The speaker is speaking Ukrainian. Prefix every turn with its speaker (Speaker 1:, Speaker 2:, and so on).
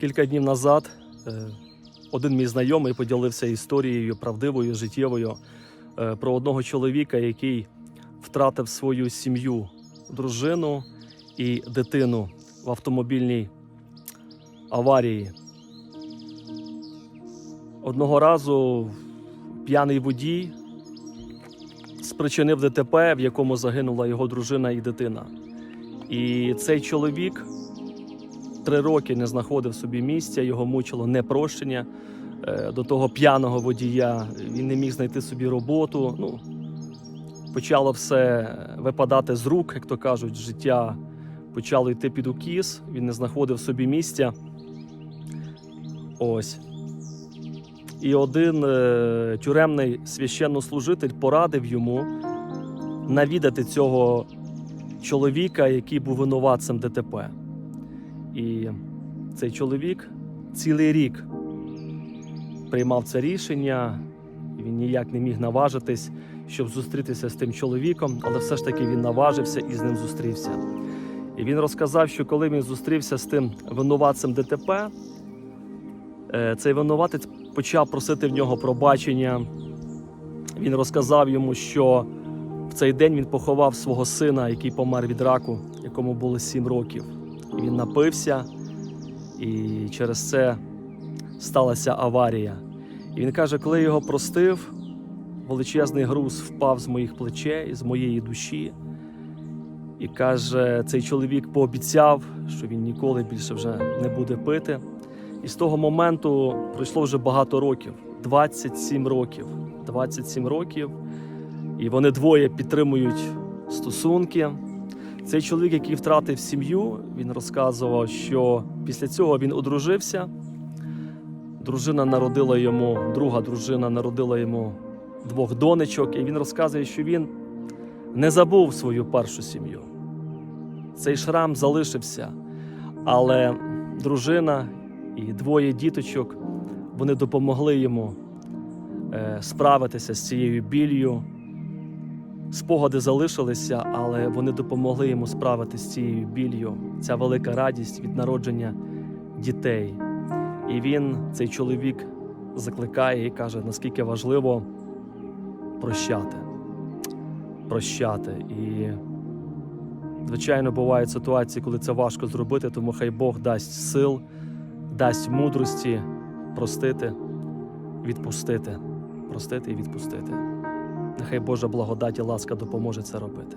Speaker 1: Кілька днів назад е, один мій знайомий поділився історією правдивою, життєвою е, про одного чоловіка, який втратив свою сім'ю, дружину і дитину в автомобільній аварії. Одного разу п'яний водій спричинив ДТП, в якому загинула його дружина і дитина. І цей чоловік три роки не знаходив собі місця, його мучило непрощення е, до того п'яного водія. Він не міг знайти собі роботу. Ну, почало все випадати з рук, як то кажуть, життя почало йти під укіс, він не знаходив собі місця. Ось. І один е, тюремний священнослужитель порадив йому навідати цього чоловіка, який був винуватцем ДТП. І цей чоловік цілий рік приймав це рішення, він ніяк не міг наважитись, щоб зустрітися з тим чоловіком, але все ж таки він наважився і з ним зустрівся. І він розказав, що коли він зустрівся з тим винуватцем ДТП, е, цей винуватець почав просити в нього пробачення. Він розказав йому, що в цей день він поховав свого сина, який помер від раку, якому було 7 років. Він напився, і через це сталася аварія. І він каже, коли я його простив, величезний груз впав з моїх плечей, з моєї душі. І каже, цей чоловік пообіцяв, що він ніколи більше вже не буде пити. І з того моменту пройшло вже багато років 27 років. 27 років. І вони двоє підтримують стосунки. Цей чоловік, який втратив сім'ю, він розказував, що після цього він одружився. Дружина народила йому, друга дружина народила йому двох донечок, і він розказує, що він не забув свою першу сім'ю. Цей шрам залишився, але дружина і двоє діточок вони допомогли йому е, справитися з цією біллю. Спогади залишилися, але вони допомогли йому справитися з цією біллю. Ця велика радість від народження дітей. І він, цей чоловік, закликає і каже, наскільки важливо прощати. Прощати. І, звичайно, бувають ситуації, коли це важко зробити, тому хай Бог дасть сил, дасть мудрості простити, відпустити. Простити і відпустити. Нехай Божа благодать і ласка допоможе це робити.